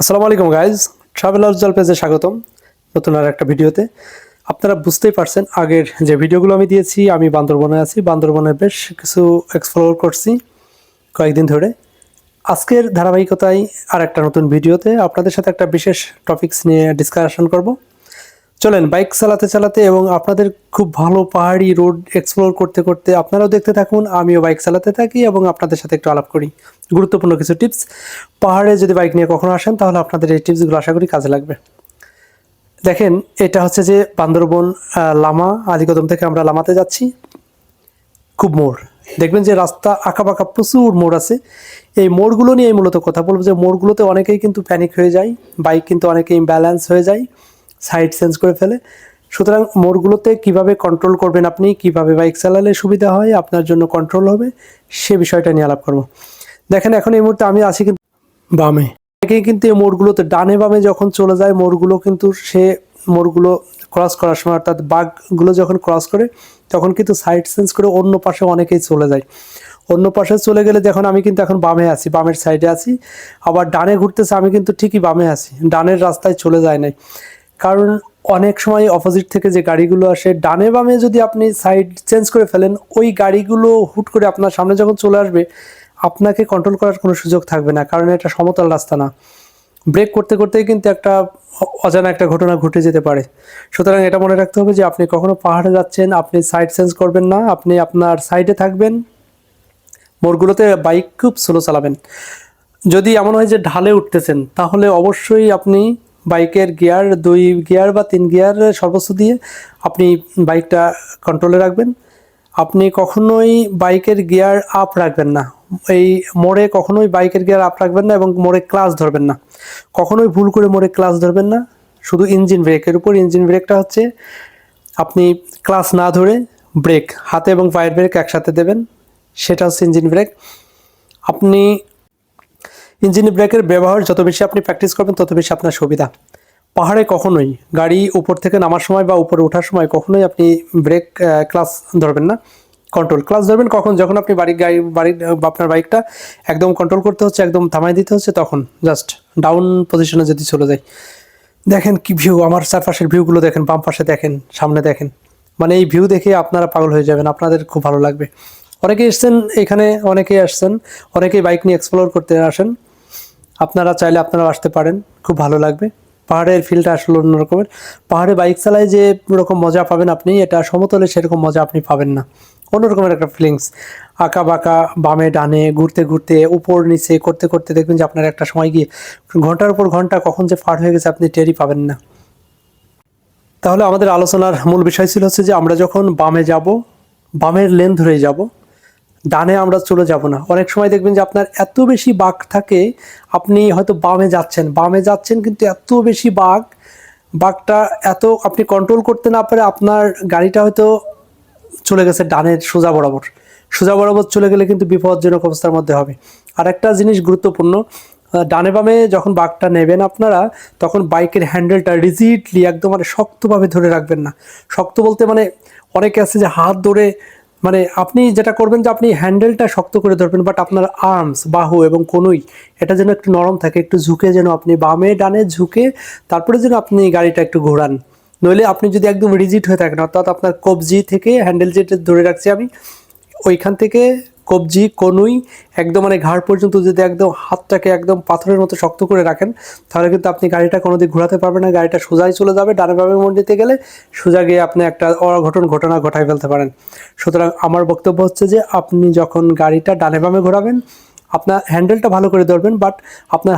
আসসালামু আলাইকুম guys travel জল পেজে স্বাগতম নতুন আর একটা ভিডিওতে। আপনারা বুঝতেই পারছেন, আগের যে ভিডিওগুলো আমি দিয়েছি, আমি বান্দরবনে আছি। বান্দরবনে বেশ কিছু এক্সপ্লোর করছি কয়েকদিন ধরে। আজকের ধারাবাহিকতায় আর একটা নতুন ভিডিওতে আপনাদের সাথে একটা বিশেষ টপিকস নিয়ে ডিসকাশন করব। চলেন বাইক চালাতে চালাতে এবং আপনাদের খুব ভালো পাহাড়ি রোড এক্সপ্লোর করতে করতে আপনারাও দেখতে থাকুন, আমিও বাইক চালাতে থাকি এবং আপনাদের সাথে একটু আলাপ করি। গুরুত্বপূর্ণ কিছু টিপস পাহাড়ে যদি বাইক নিয়ে কখনো আসেন, তাহলে আপনাদের এই টিপসগুলো আশা করি কাজে লাগবে। দেখেন, এটা হচ্ছে যে বান্দরবন লামা আলিকদম থেকে আমরা লামাতে যাচ্ছি। খুব মোড়। দেখবেন যে রাস্তা আঁকা বাঁকা প্রচুর মোড় আছে। এই মোড়গুলো নিয়ে মূলত কথা বলব যে মোড়গুলোতে অনেকেই কিন্তু প্যানিক হয়ে যায় বাইক কিন্তু অনেকেই ইমব্যালেন্স হয়ে যায়। সাইড চেঞ্জ করে ফেলে। সুতরাং মোড়গুলোতে কীভাবে কন্ট্রোল করবেন আপনি, কীভাবে বাইক চালালে সুবিধা হয়, আপনার জন্য কন্ট্রোল হবে, সে বিষয়টা নিয়ে আলাপ করব। দেখেন, এখন এই মুহূর্তে আমি আছি কিন্তু বামে। অনেকেই কিন্তু এই মোড়গুলোতে, ডানে বামে যখন চলে যায়, মোড়গুলো কিন্তু সে মোড়গুলো ক্রস করার সময়, অর্থাৎ বাঘগুলো যখন ক্রস করে, তখন কিন্তু সাইড চেঞ্জ করে অন্য পাশে অনেকেই চলে যায়। অন্য পাশে চলে গেলে দেখুন, আমি কিন্তু এখন বামে আছি, বামের সাইডে আছি। আবার ডানে ঘুরতেছে, আমি কিন্তু ঠিকই বামে আছি। ডানের রাস্তায় চলে যায় নাই। কারণ অনেক সময় অপোজিট থেকে যে গাড়িগুলো আসে, ডানে বামে যদি আপনি সাইড চেঞ্জ করে ফেলেন, ওই গাড়িগুলো হুট করে আপনার সামনে যখন চলে আসবে, আপনাকে কন্ট্রোল করার কোনো সুযোগ থাকবে না, কারণ এটা সমতল রাস্তা না। ব্রেক করতে করতেই কিন্তু একটা অজানা একটা ঘটনা ঘটে যেতে পারে। সুতরাং এটা মনে রাখতে হবে যে আপনি কখনো পাহাড়ে যাচ্ছেন, আপনি সাইড চেঞ্জ করবেন না, আপনি আপনার সাইডে থাকবেন। মোড়গুলোতে বাইক খুব স্লো চালাবেন। যদি এমন হয় যে ঢালে উঠতেছেন, তাহলে অবশ্যই আপনি বাইকের গিয়ার, দুই গিয়ার বা তিন গিয়ার সর্বোচ্চ দিয়ে আপনি বাইকটা কন্ট্রোলে রাখবেন। আপনি কখনোই বাইকের গিয়ার আপ রাখবেন না। এই মোড়ে কখনোই বাইকের গিয়ার আপ রাখবেন না এবং মোড়ে ক্লাস ধরবেন না। কখনোই ভুল করে মোড়ে ক্লাস ধরবেন না। শুধু ইঞ্জিন ব্রেকের উপর। ইঞ্জিন ব্রেকটা হচ্ছে আপনি ক্লাস না ধরে ব্রেক হাতে এবং পায়ের ব্রেক একসাথে দেবেন। সেটা হচ্ছে ইঞ্জিন ব্রেক আপনি ইঞ্জিন ব্রেকের ব্যবহার যত বেশি আপনি প্র্যাকটিস করবেন, তত বেশি আপনার সুবিধা। পাহাড়ে কখনোই গাড়ি উপর থেকে নামার সময় বা উপরে ওঠার সময় কখনোই আপনি ব্রেক ক্লাস ধরবেন না। কন্ট্রোল ক্লাস ধরবেন, কখন যখন আপনি বাড়ির গাড়ি, বাড়ির আপনার বাইকটা একদম কন্ট্রোল করতে হচ্ছে, একদম থামাই দিতে হচ্ছে, তখন জাস্ট ডাউন পজিশনে যদি চলে যায় দেখেন কি ভিউ আমার চারপাশের ভিউগুলো দেখেন, বাম পাশে দেখেন, সামনে দেখেন। মানে এই ভিউ দেখে আপনারা পাগল হয়ে যাবেন, আপনাদের খুব ভালো লাগবে। অনেকে এসছেন এখানে অনেকেই আসছেন অনেকেই বাইক নিয়ে এক্সপ্লোর করতে আসেন। আপনারা চাইলে আপনারা আসতে পারেন, খুব ভালো লাগবে। পাহাড়ের ফিলটা আসলে অন্যরকমের। পাহাড়ে বাইক চালায় যে রকম মজা পাবেন আপনি, এটা সমতলে সেরকম মজা আপনি পাবেন না। অন্যরকমের একটা ফিলিংস আঁকা বাঁকা, বামে ডানে, ঘুরতে ঘুরতে, উপর নিচে, করতে করতে দেখবেন যে আপনার একটা সময় গিয়ে ঘণ্টার পর ঘণ্টা কখন যে পার হয়ে গেছে আপনি টেরই পাবেন না। তাহলে আমাদের আলোচনার মূল বিষয় ছিল হচ্ছে যে আমরা যখন বামে যাব, বামের লেন ধরেই যাব ডানে আমরা চলে যাব না। অনেক সময় দেখবেন যে আপনার এত বেশি বাঘ থাকে, আপনি হয়তো বামে যাচ্ছেন। বামে যাচ্ছেন কিন্তু এত বেশি বাঘ, বাঘটা এত আপনি কন্ট্রোল করতে না পারে আপনার গাড়িটা হয়তো চলে গেছে ডানের সোজা বরাবর। সোজা বরাবর চলে গেলে কিন্তু বিপজ্জনক অবস্থার মধ্যে হবে। আর একটা জিনিস গুরুত্বপূর্ণ ডানে বামে যখন বাঘটা নেবেন আপনারা, তখন বাইকের হ্যান্ডেলটা রিজিটলি একদম মানে শক্তভাবে ধরে রাখবেন না। শক্ত বলতে মানে অনেকে আছে যে হাত ধরে মানে আপনি যেটা করবেন যে আপনি হ্যান্ডেলটা শক্ত করে ধরবেন বাট আপনার আর্মস বাহু এবং কোনোই, এটা যেন একটু নরম থাকে, একটু ঝুঁকে যেন আপনি বামে ডানে ঝুঁকে, তারপরে যেন আপনি গাড়িটা একটু ঘোরান। নইলে আপনি যদি একদম রিজিট হয়ে থাকেন, অর্থাৎ আপনার কবজি থেকে হ্যান্ডেল যেটা ধরে রাখছি আমি, ওইখান থেকে কবজি, কনুই, একদম মানে ঘাড় পর্যন্ত যদি একদম হাতটাকে একদম পাথরের মতো শক্ত করে রাখেন, তাহলে কিন্তু আপনি গাড়িটা কোনোদিন ঘোরাতে পারবেন না। গাড়িটা সোজাই চলে যাবে, ডানে বামে মন্দিরতে গেলে সোজা গিয়ে আপনি একটা অঘটন, ঘটনা ঘটায় ফেলতে পারেন। সুতরাং আমার বক্তব্য হচ্ছে যে, আপনি যখন গাড়িটা ডানে বামে ঘোরাবেন, আপনার হ্যান্ডেলটা ভালো করে ধরবেন বাট আপনার